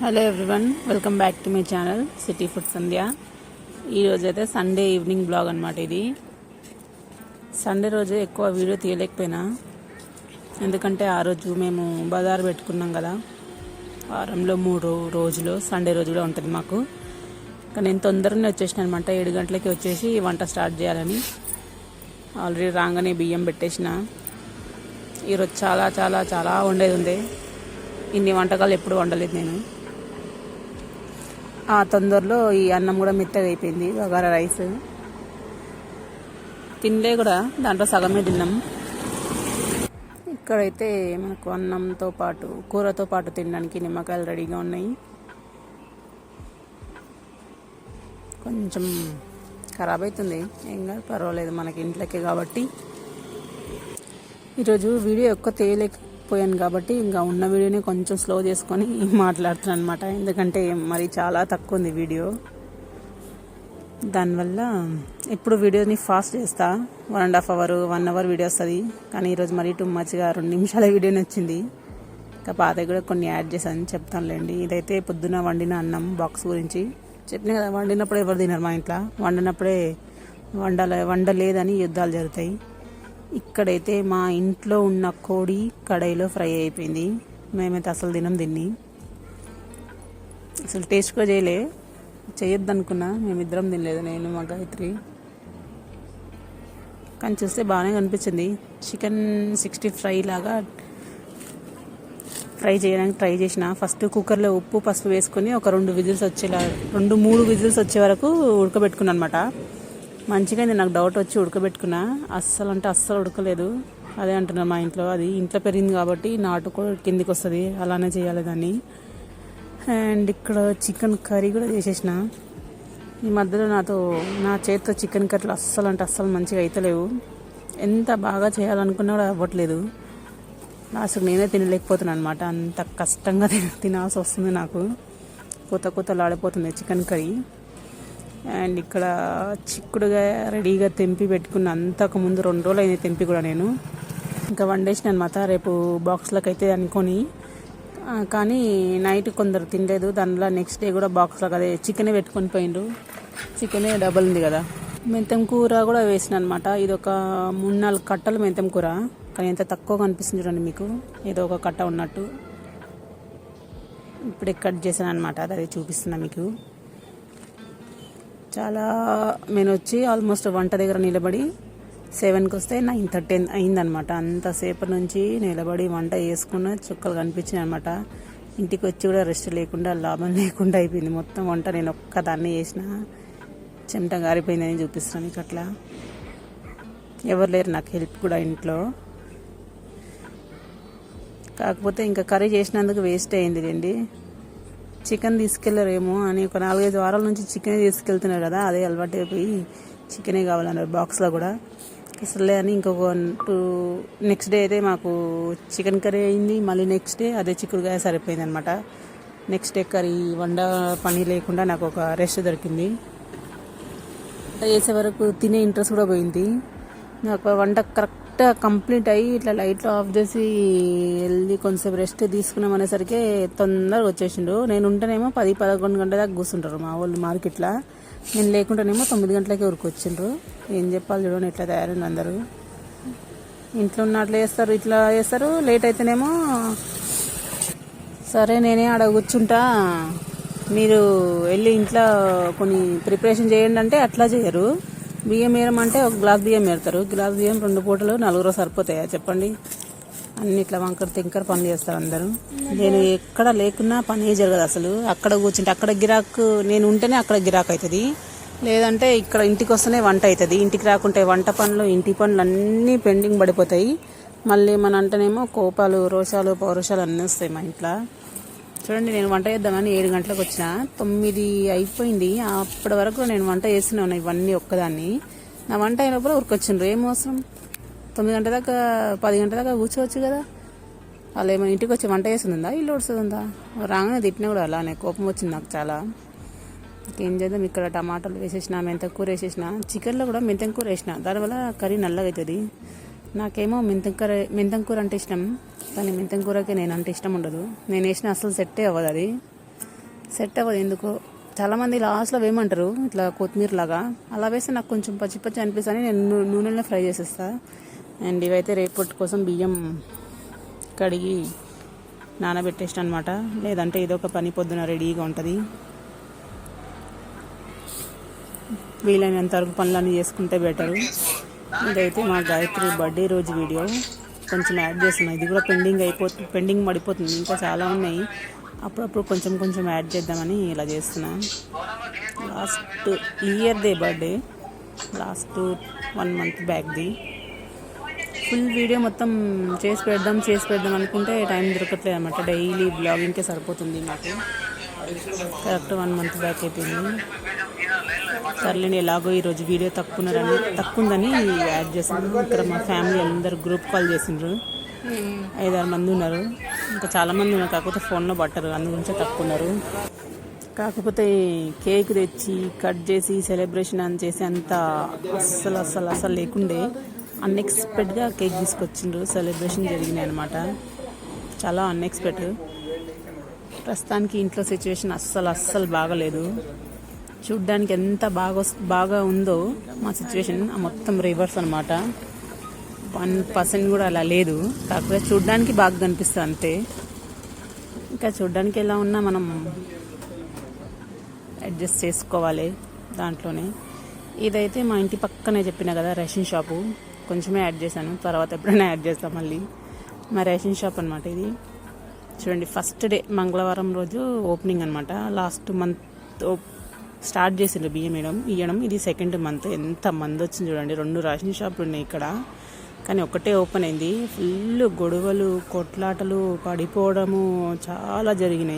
Hello everyone welcome back to my channel city food Sandhya ఈరోజు అయితే Sunday evening blog అనమాట ఇది. Sunday రోజు ఎక్కువ వీడియో తీయలేకపోయినా. ఎందుకంటే ఆ రోజు మేము బజార్ పెట్టుకున్నాం కదా. వారంలో మూడు రోజులు సండే రోజు కూడా ఉంటుంది మాకు. కానీ నేను తొందరనే వచ్చేసిన అనమాట ఏడు గంటలకి వచ్చేసి వంట స్టార్ట్ చేయాలని. ఆల్రెడీ రాగానే బియ్యం పెట్టేసిన. ఈరోజు చాలా చాలా చాలా వండేది ఉంది. ఇన్ని వంటకాలు ఎప్పుడు వండలేదు నేను. ఆ తొందరలో ఈ అన్నం కూడా మెత్తగా అయిపోయింది. బగారా రైస్. తినలే కూడా దాంట్లో సగమే తిన్నాం. ఇక్కడైతే మనకు అన్నంతో పాటు కూరతో పాటు తినడానికి నిమ్మకాయలు రెడీగా ఉన్నాయి. కొంచెం ఖరాబ్ అవుతుంది ఏం కాదు పర్వాలేదు మనకి ఇంట్లోకే కాబట్టి. ఈరోజు వీడియో ఎక్కువ తీయలేకపోయాను కాబట్టి ఇంకా ఉన్న వీడియోని కొంచెం స్లో చేసుకొని మాట్లాడుతున్నాను అనమాట ఎందుకంటే మరి చాలా తక్కువ ఉంది వీడియో. దానివల్ల ఇప్పుడు వీడియోని ఫాస్ట్ చేస్తా. One and half hour one hour video వస్తుంది. కానీ ఈరోజు మరీ టూ మచ్గా రెండు నిమిషాల వీడియోని వచ్చింది. ఇంకా పాత కూడా కొన్ని యాడ్ చేశాను చెప్తానులేండి. ఇదైతే పొద్దున వండిన అన్నం బాక్స్ గురించి. చెప్పిన కదా వండినప్పుడు ఎవరు తినరు మా ఇంట్లో. వండినప్పుడే వండాల వండలేదని యుద్ధాలు జరుగుతాయి. ఇక్కడైతే మా ఇంట్లో ఉన్న కోడి కడాయిలో ఫ్రై అయిపోయింది. మేమైతే అసలు తినం దీన్ని. అసలు టేస్ట్ కూడా చేయలే. చేయొద్దు అనుకున్నా మేమిద్దరం తినలేదు నేను మా గాయత్రి. కానీ చూస్తే బాగానే కనిపించింది. చికెన్ సిక్స్టీ ఫ్రై లాగా ఫ్రై చేయడానికి ట్రై చేసిన. ఫస్ట్ కుక్కర్లో ఉప్పు పసుపు వేసుకొని ఒక రెండు విజిల్స్ వచ్చేలా రెండు మూడు విజిల్స్ వచ్చే వరకు ఉడకబెట్టుకున్నాను అనమాట మంచిగా అయింది నాకు డౌట్ వచ్చి ఉడకబెట్టుకున్నా. అస్సలు అంటే అస్సలు ఉడకలేదు. అదే అంటున్నా మా ఇంట్లో. అది ఇంట్లో పెరిగింది కాబట్టి నాటు కూడా కిందికి వస్తుంది అలానే చేయాలి దాన్ని. అండ్ ఇక్కడ చికెన్ కర్రీ కూడా చేసేసిన. ఈ మధ్యలో నాతో నా చేతితో చికెన్ కర్రీలు అస్సలు అంటే అస్సలు మంచిగా అయితలేవు. ఎంత బాగా చేయాలనుకున్నా కూడా అవ్వట్లేదు. లాస్ట్ నేనే తినలేకపోతున్నాను అనమాట అంత కష్టంగా తిన తినాల్సి వస్తుంది నాకు. కొత్త కొత్త లాడిపోతుంది చికెన్ కర్రీ. అండ్ ఇక్కడ చిక్కుడుగా రెడీగా తెంపి పెట్టుకున్న అంతకు ముందు రెండు రోజులు అయింది తెంపి కూడా నేను. ఇంకా వండేసిన అనమాట రేపు బాక్స్లోకి అయితే అనుకొని కానీ నైట్ కొందరు తినలేదు. దానిలో నెక్స్ట్ డే కూడా బాక్స్లో అదే చికెనే పెట్టుకొని పోయిండ్రు. చికెనే డబల్ ఉంది కదా. మెంతం కూర కూడా వేసిన అనమాట ఇది ఒక మూడు నాలుగు కట్టలు మెంతం కూర. కానీ ఎంత తక్కువ కనిపిస్తుంది చూడండి మీకు. ఏదో ఒక కట్ట ఉన్నట్టు. ఇప్పుడే కట్ చేశాను అనమాట అది చూపిస్తున్నా మీకు. చాలా నేను వచ్చి ఆల్మోస్ట్ వంట దగ్గర నిలబడి సెవెన్కి వస్తే నైన్ థర్టీ అయిందనమాట అంతసేపు నుంచి నిలబడి వంట చేసుకున్న చుక్కలు కనిపించినాయి అనమాట ఇంటికి వచ్చి కూడా రెస్ట్ లేకుండా లాభం లేకుండా అయిపోయింది. మొత్తం వంట నేను ఒక్కదాన్ని చేసిన. చెమట గారిపోయిందని చూపిస్తాను మీకు అట్లా ఎవరు లేరు నాకు హెల్ప్ కూడా ఇంట్లో. కాకపోతే ఇంకా కర్రీ చేసినందుకు వేస్ట్ అయింది లేండి. చికెన్ తీసుకెళ్ళరేమో అని ఒక నాలుగైదు వారాల నుంచి చికెన్ తీసుకెళ్తున్నారు కదా అదే అలవాటు అయిపోయి చికెనే కావాలన్నారు బాక్స్లో కూడా. అసలే అని ఇంకొక టూ నెక్స్ట్ డే అయితే మాకు చికెన్ కర్రీ అయింది మళ్ళీ నెక్స్ట్ డే అదే చిక్కుడుకాయ సరిపోయింది అనమాట నెక్స్ట్ డే కర్రీ వండ పని లేకుండా నాకు ఒక రెస్ట్ దొరికింది. వంట చేసే వరకు తినే ఇంట్రెస్ట్ కూడా పోయింది. నాకు వంట కరెక్ట్ కంప్లీట్ అయ్యి ఇట్లా లైట్లు ఆఫ్ చేసి వెళ్ళి కొంచెంసేపు రెస్ట్ తీసుకున్నాం అనేసరికి తొందరగా వచ్చేసిండు. నేను ఉంటేనేమో పది పదకొండు గంటల దాకా కూర్చుంటారు మా వాళ్ళు మార్కెట్లో నేను లేకుంటేనేమో తొమ్మిది గంటలకే ఊరికి వచ్చిండ్రు. ఏం చెప్పాలి చూడండి ఇట్లా తయారైంది అందరూ. ఇంట్లో ఉన్నట్లు చేస్తారు ఇట్లా చేస్తారు. లేట్ అయితేనేమో సరే నేనే ఆడ కూర్చుంటా. మీరు వెళ్ళి ఇంట్లో కొన్ని ప్రిపరేషన్ చేయండి అంటే అట్లా చేయరు. బియ్యం ఏరమంటే ఒక గ్లాస్ బియ్యం వేడతారు గ్లాస్ బియ్యం రెండు పూటలు నలుగురు సరిపోతాయా. చెప్పండి. అన్ని ఇట్లా వంకర తింకర పనులు చేస్తారు అందరూ. నేను ఎక్కడ లేకున్నా పని జరగదు అసలు. అక్కడ కూర్చుంటే అక్కడ గిరాకు నేను ఉంటేనే అక్కడ గిరాకు అవుతుంది లేదంటే ఇక్కడ ఇంటికి వస్తేనే వంట అవుతుంది ఇంటికి రాకుంటే వంట పనులు ఇంటి పనులు అన్నీ పెండింగ్ పడిపోతాయి. మళ్ళీ మన అంటేనేమో కోపాలు రోషాలు పౌరుషాలు అన్నీ వస్తాయి మా ఇంట్లో. చూడండి నేను వంట చేద్దామని ఏడు గంటలకు వచ్చిన. తొమ్మిది అయిపోయింది. అప్పటి వరకు నేను వంట చేస్తున్నాను ఇవన్నీ ఒక్కదాన్ని. నా వంట అయినప్పుడు ఉరికొచ్చిండ్రు ఏం అవసరం? తొమ్మిది గంటల దాకా పది గంటల దాకా కూర్చోవచ్చు కదా. వాళ్ళు ఏమో ఇంటికి వచ్చి వంట చేస్తుందా? ఇల్లు వస్తుందా రాగానే తిట్టినా కూడా అలానే. కోపం వచ్చింది నాకు చాలా. ఇంకేం చేద్దాం? ఇక్కడ టమాటాలు వేసేసిన మెంతకూర వేసేసిన. చికెన్లో కూడా మెంతకూర వేసిన. దానివల్ల కర్రీ నల్లగా అవుతుంది నాకేమో మెంతం మెంతంకూర అంటే ఇష్టం కానీ మెంతంకూరకి నేను అంటే ఇష్టం ఉండదు. నేను వేసిన అసలు సెట్టే అవ్వదు అది. సెట్ అవ్వదు ఎందుకో. చాలామంది లాస్ట్లో వేయమంటారు ఇట్లా కొత్తిమీర లాగా అలా వేస్తే నాకు కొంచెం పచ్చి పచ్చి అనిపిస్తుంది నేను నూనెలో ఫ్రై చేసేస్తా. అండ్ ఇవైతే రేపటి కోసం బియ్యం కడిగి నానబెట్టేసిన అనమాట లేదంటే ఇదొక పని పొద్దున రెడీగా ఉంటుంది. వీలైనంత వరకు పనులన్నీ చేసుకుంటే బెటరు. ఇదైతే మా గాయత్రి బర్త్డే రోజు వీడియో. కొంచెం యాడ్ చేస్తున్నా. ఇది కూడా పెండింగ్ అయిపోతుంది పెండింగ్ పడిపోతుంది. ఇంకా చాలా ఉన్నాయి. అప్పుడప్పుడు కొంచెం కొంచెం యాడ్ చేద్దామని ఇలా చేస్తున్నా. లాస్ట్ ఇయర్దే బర్త్డే. లాస్ట్ వన్ మంత్ బ్యాక్ది ఫుల్ వీడియో మొత్తం చేసి పెడదాం చేసి పెడదాం అనుకుంటే టైం దొరకట్లేదు అనమాట డైలీ బ్లాగింగ్కే సరిపోతుంది నాకు కరెక్ట్ వన్ మంత్ బ్యాక్ అయిపోయింది. సర్లేండి ఎలాగో ఈరోజు వీడియో తక్కువన్నారని తక్కువ ఉందని యాడ్ చేసాను ఇక్కడ మా ఫ్యామిలీ అందరు గ్రూప్ కాల్ చేసిండ్రు. ఐదారు మంది ఉన్నారు. ఇంకా చాలామంది ఉన్నారు. కాకపోతే ఫోన్లో పట్టరు. అందు గురించే తక్కువ ఉన్నారు కాకపోతే కేక్ తెచ్చి కట్ చేసి సెలబ్రేషన్ అని చేసి అంత అస్సలు అస్సలు అస్సలు లేకుండే అన్ఎక్స్పెక్ట్గా కేక్ తీసుకొచ్చిండ్రు. సెలబ్రేషన్ జరిగినాయి అనమాట చాలా అన్ఎక్స్పెక్ట్ ప్రస్తుతానికి ఇంట్లో సిచ్యువేషన్ అస్సలు అస్సలు బాగలేదు. చూడ్డానికి ఎంత బాగా బాగా ఉందో మా సిచ్యువేషన్ మొత్తం రివర్స్ అనమాట వన్ పర్సెంట్ కూడా అలా లేదు. కాకపోతే చూడ్డానికి బాగా కనిపిస్తుంది అంతే. ఇంకా చూడ్డానికి ఎలా ఉన్నా మనం అడ్జస్ట్ చేసుకోవాలి దాంట్లోనే. ఇదైతే మా ఇంటి పక్కనే చెప్పిన కదా రేషన్ షాపు. కొంచెమే యాడ్ చేశాను. తర్వాత ఎప్పుడైనా యాడ్ చేస్తాం మళ్ళీ. మా రేషన్ షాప్ అనమాట ఇది. చూడండి ఫస్ట్ డే మంగళవారం రోజు ఓపెనింగ్ అనమాట లాస్ట్ మంత్ స్టార్ట్ చేసిండ్రు బియ్యం వేయడం. ఇవ్వడం ఇది సెకండ్ మంత్ ఎంత మంది వచ్చింది చూడండి. రెండు రేషన్ షాపులు ఉన్నాయి ఇక్కడ. కానీ ఒకటే ఓపెన్ అయింది. ఫుల్ గొడవలు కొట్లాటలు పడిపోవడము చాలా జరిగినాయి.